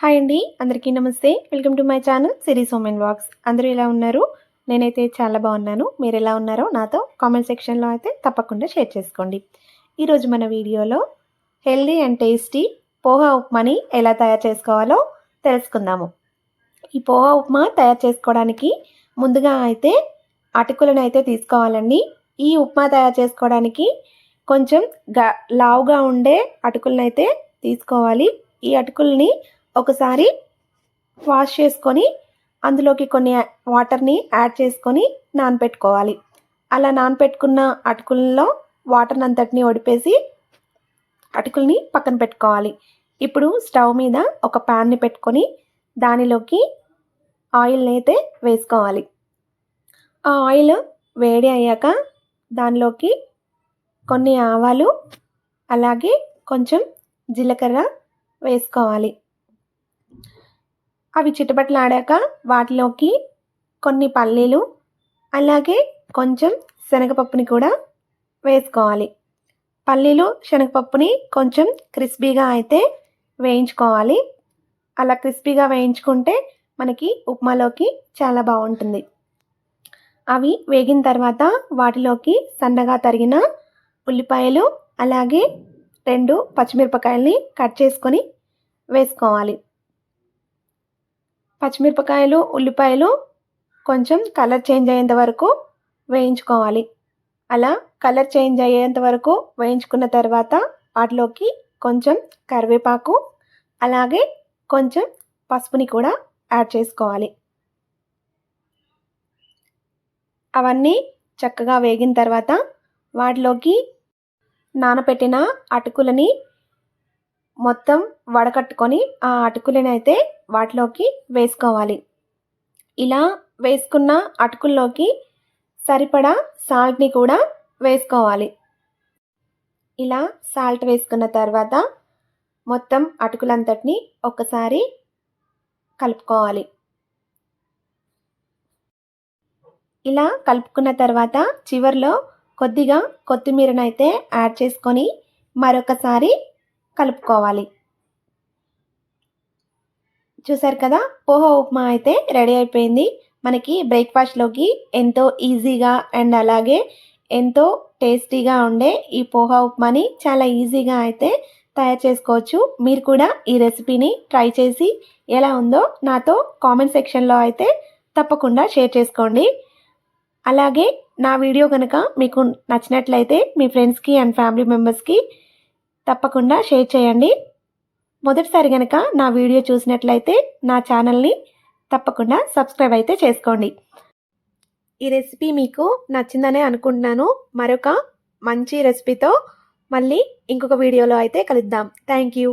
Hi అండి అందరికీ నమస్తే. వెల్కమ్ టు మై ఛానల్ సిరీస్ హోమ్ వాక్స్. అందరూ ఎలా ఉన్నారు? నేనైతే చాలా బాగున్నాను. మీరు ఎలా ఉన్నారో నాతో కామెంట్ సెక్షన్లో అయితే తప్పకుండా షేర్ చేసుకోండి. ఈరోజు మన వీడియోలో హెల్దీ అండ్ టేస్టీ పోహా ఉప్మాని ఎలా తయారు చేసుకోవాలో తెలుసుకుందాము. ఈ పోహా ఉప్మా తయారు చేసుకోవడానికి ముందుగా అయితే అటుకులను అయితే తీసుకోవాలండి. ఈ ఉప్మా తయారు చేసుకోవడానికి కొంచెం గా లావుగా ఉండే అటుకులను అయితే తీసుకోవాలి. ఈ అటుకుల్ని ఒకసారి వాష్ చేసుకొని అందులోకి కొన్ని వాటర్ని యాడ్ చేసుకొని నానపెట్టుకోవాలి. అలా నానపెట్టుకున్న అటుకుల్లో వాటర్ అంతటిని ఒడిపేసి అటుకుల్ని పక్కన పెట్టుకోవాలి. ఇప్పుడు స్టవ్ మీద ఒక ప్యాన్ని పెట్టుకొని దానిలోకి ఆయిల్ని అయితే వేసుకోవాలి. ఆ ఆయిల్ వేడి అయ్యాక దానిలోకి కొన్ని ఆవాలు అలాగే కొంచెం జీలకర్ర వేసుకోవాలి. అవి చిటపట్లాడాక వాటిలోకి కొన్ని పల్లీలు అలాగే కొంచెం శనగపప్పుని కూడా వేసుకోవాలి. పల్లీలు శనగపప్పుని కొంచెం క్రిస్పీగా అయితే వేయించుకోవాలి. అలా క్రిస్పీగా వేయించుకుంటే మనకి ఉప్మాలోకి చాలా బాగుంటుంది. అవి వేగిన తర్వాత వాటిలోకి సన్నగా తరిగిన ఉల్లిపాయలు అలాగే రెండు పచ్చిమిరపకాయల్ని కట్ చేసుకొని వేసుకోవాలి. పచ్చిమిరపకాయలు ఉల్లిపాయలు కొంచెం కలర్ చేంజ్ అయ్యేంత వరకు వేయించుకోవాలి. అలా కలర్ చేంజ్ అయ్యేంత వరకు వేయించుకున్న తర్వాత వాటిలోకి కొంచెం కరివేపాకు అలాగే కొంచెం పసుపుని కూడా యాడ్ చేసుకోవాలి. అవన్నీ చక్కగా వేగిన తర్వాత వాటిలోకి నానబెట్టిన అటుకులని మొత్తం వడకట్టుకొని ఆ అటుకులనైతే అయితే వాటిలోకి వేసుకోవాలి. ఇలా వేసుకున్న అటుకుల్లోకి సరిపడా సాల్ట్ని కూడా వేసుకోవాలి. ఇలా సాల్ట్ వేసుకున్న తర్వాత మొత్తం అటుకులంతటిని ఒక్కసారి కలుపుకోవాలి. ఇలా కలుపుకున్న తర్వాత చివరిలో కొద్దిగా కొత్తిమీరనైతే యాడ్ చేసుకొని మరొకసారి కలుపుకోవాలి. చూసారు కదా? పోహా ఉప్మా అయితే రెడీ అయిపోయింది. మనకి బ్రేక్ఫాస్ట్లోకి ఎంతో ఈజీగా అండ్ అలాగే ఎంతో టేస్టీగా ఉండే ఈ పోహా ఉప్మాని చాలా ఈజీగా అయితే తయారు చేసుకోవచ్చు. మీరు కూడా ఈ రెసిపీని ట్రై చేసి ఎలా ఉందో నాతో కామెంట్ సెక్షన్లో అయితే తప్పకుండా షేర్ చేసుకోండి. అలాగే నా వీడియో కనుక మీకు నచ్చినట్లయితే మీ ఫ్రెండ్స్కి అండ్ ఫ్యామిలీ మెంబర్స్కి తప్పకుండా షేర్ చేయండి. మొదటిసారి కనుక నా వీడియో చూసినట్లయితే నా ఛానల్ని తప్పకుండా సబ్స్క్రైబ్ అయితే చేసుకోండి. ఈ రెసిపీ మీకు నచ్చిందనే అనుకుంటున్నాను. మరొక మంచి రెసిపీతో మళ్ళీ ఇంకొక వీడియోలో అయితే కలుద్దాం. Thank you.